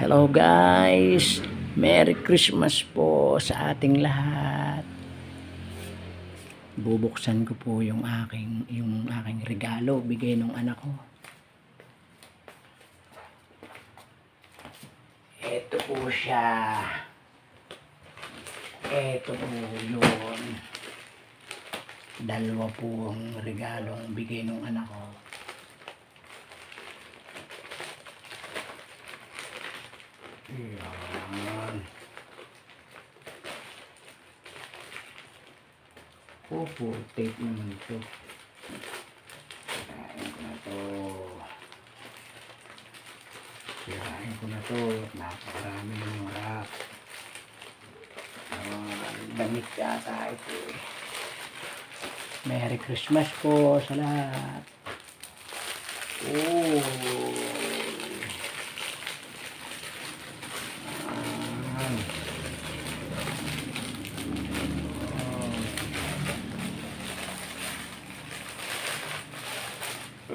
Hello guys! Merry Christmas po sa ating lahat. Bubuksan ko po yung aking yung aking regalo bigay ng anak ko. Ito po siya. Ito po yun. Dalawa po ang regalong bigay ng anak ko. Yan. Oh, full tape naman ito. Sirain ko na to. Sirain ko na to. Napakarami yung wrap. Ah, damit yata ito eh. Merry Christmas po sa lahat. Oh.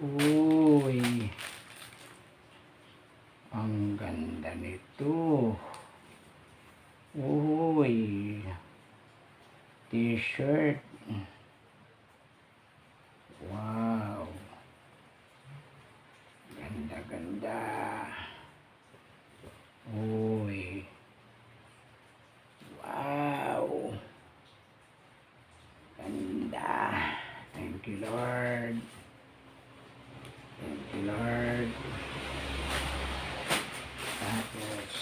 Uy. Ang ganda nito. Uy. T-shirt. Wow. Ganda, ganda. Uy. Wow. Ganda. Thank you, Lord. Thank you, Lord. Tapos,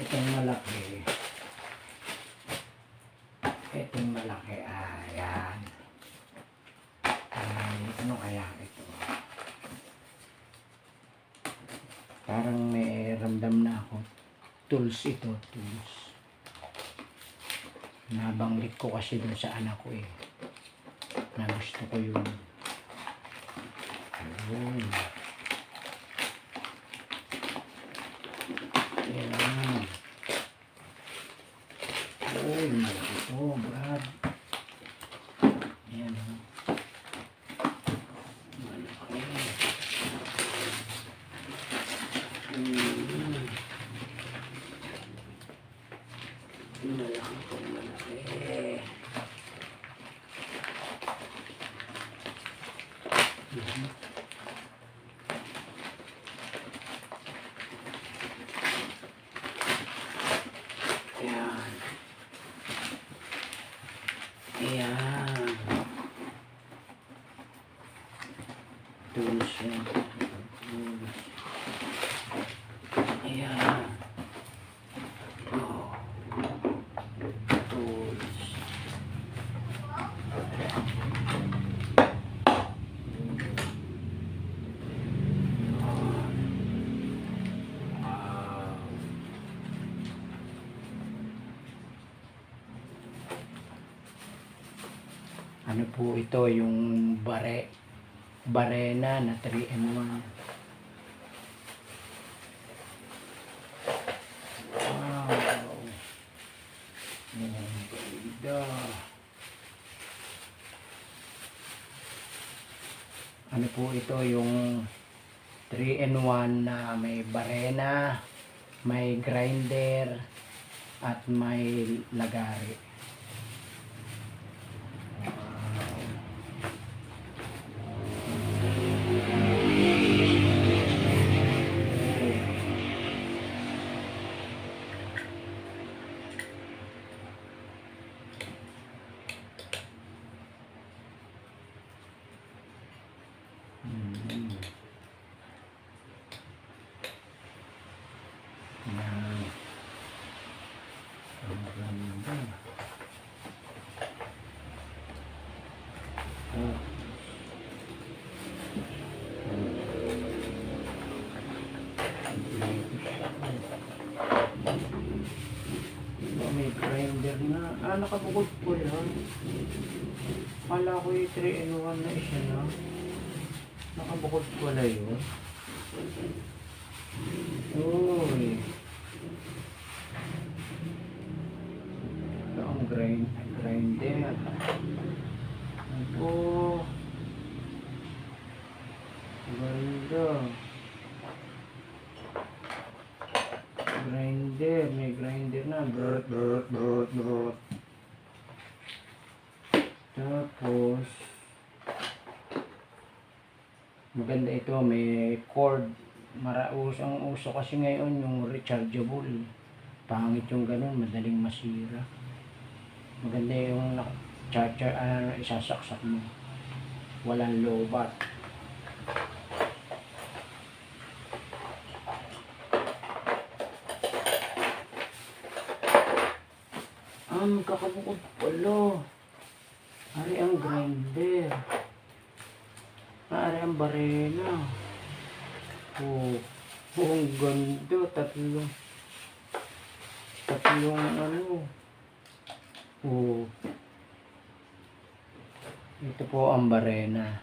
itong malaki. Itong malaki, ayan. Ay, ano kaya ito? Parang may ramdam na ako. Tools ito, tools. Nabanggit ko kasi dun sa anak ko eh. Na gusto ko yung Ayun. Ayan. Uy, malaki to, Brad. Ayan. oh. Malaki. Mm. Malaki to, malaki. Mhm. Ayan. Ayan. Tools yan. Tools. Ayan. Ano po ito yung bare barena na 3 in 1. Wow. Ang ganda. Ano po ito yung 3 in 1 na may barena, may grinder, at may lagari. Mm. Yan. Ang ganda. Oh. May grinder na. Ah, nakabukod po yan. Kala ko yung 3 in 1 na isa na. Nakabukod pala yun. Uy. Ito ang grind, grinder. Ito. ganda. Grinder, may Brot, brot, brot, brot. Tapos, maganda ito, may cord. Maraus ang uso kasi ngayon yung rechargeable. Pangit yung ganun, madaling masira. Maganda yung charger, ano, isasaksak mo. Walang lobat. Ah, magkakabukod pala. Ari ang grinder. Ari ang barena. Oh, oh ang ganda. Tatlo. Tatlong ano. Oh. Ito po ang barena.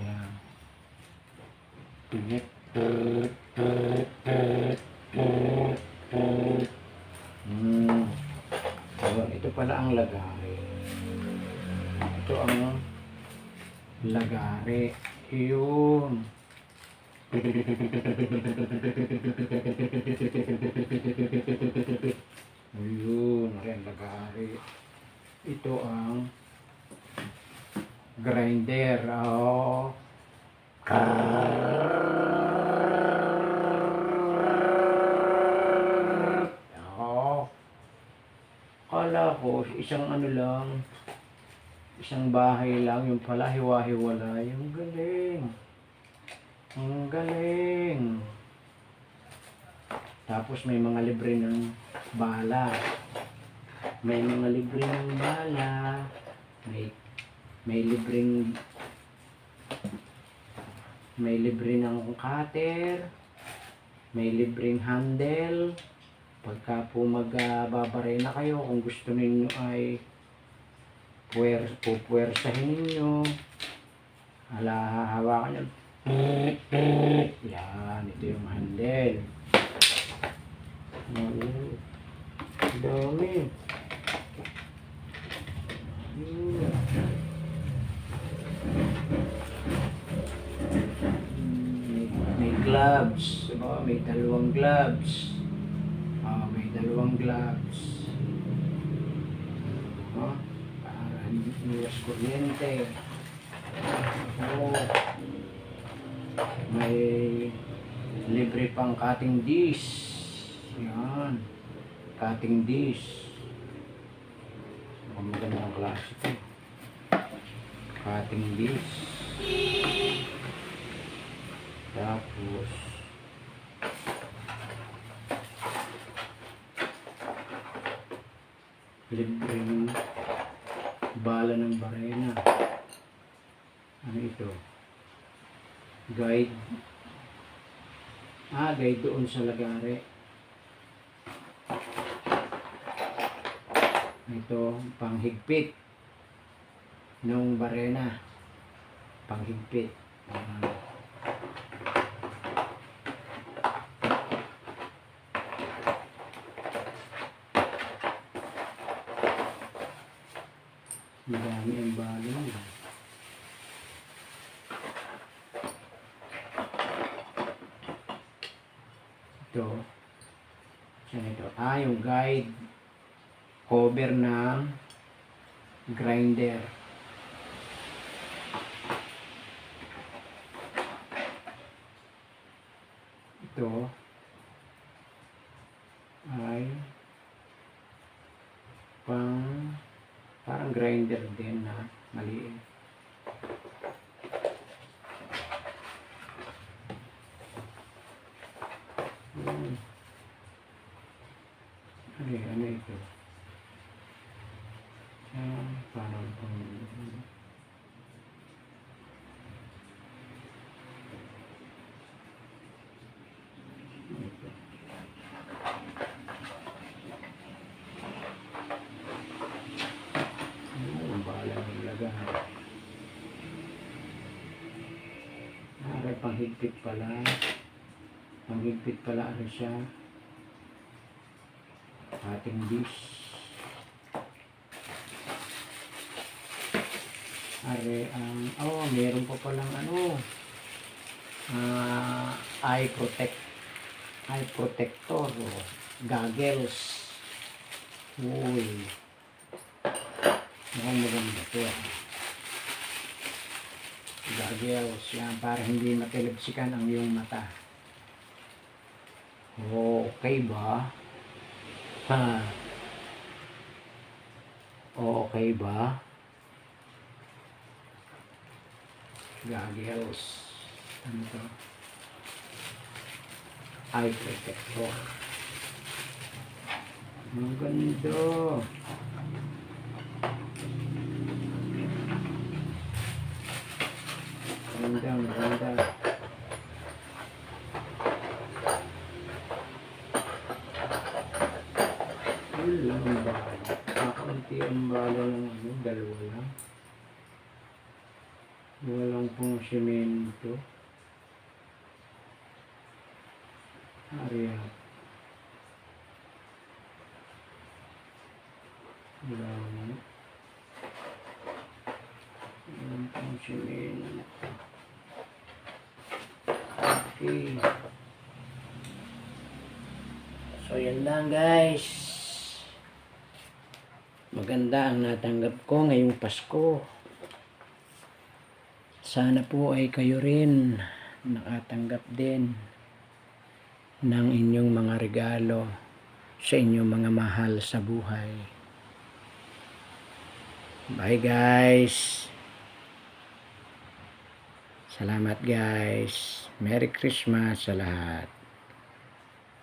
Yan. Pinip. Lagari. Yun. Ayun, rin lagari. Ito ang grinder. Oh. Oh. Kala ko, isang ano lang, isang bahay lang, yung pala hiwa-hiwala. Yung galing. Ang galing. Tapos may mga libre ng bala. May mga libre ng bala. May may libreng may libre ng cutter. May libreng handle. Pagka po magbabare na kayo, kung gusto ninyo ay puwer, pupuwersahin ninyo. Hala, hahawakan nyo. Yan, ito yung handle. Oo. Dami. Hmm. May, gloves. Diba? May dalawang gloves. Ah, may dalawang gloves. Oh, hindi iwas kuryente. Oo. May libre pang cutting dish. Yan. Cutting dish. Ang magandang klase ito. Cutting dish. Tapos, libreng bala ng barena. Ano ito? Guide. Ah, guide doon sa lagare. Ito, panghigpit ng barena. Panghigpit. Ah. Madami ang bala. eh. Ito. Saan ito? Ah, yung guide. Cover ng grinder. Ito ay pang parang grinder din na maliit. Hmm. Ano, y- ano ito? Ah, parang pang... Ano ito? Ano, ang bahala ng lagahan. Aray, panghigpit pala. Panghigpit pala ano siya. Ating dish. Are ang oh, meron pa palang ano, ah, eye protect eye protector o goggles. Uy. Mukhang maganda to. ah. Goggles. Yan, para hindi matilipsikan ang iyong mata. Okay ba? Ha? Okay ba? Goggles. Ano to? Eye protector. Ang ganda. Ganda, ganda. Wala ang bala. Kakunti ang bala ng ano, dalawa lang. Walang pong semento. Ariya. Wala mo. Walang pong semento. Okay. So, yan lang guys. Maganda ang natanggap ko ngayong Pasko. Sana po ay kayo rin nakatanggap din ng inyong mga regalo sa inyong mga mahal sa buhay. Bye guys! Salamat guys! Merry Christmas sa lahat!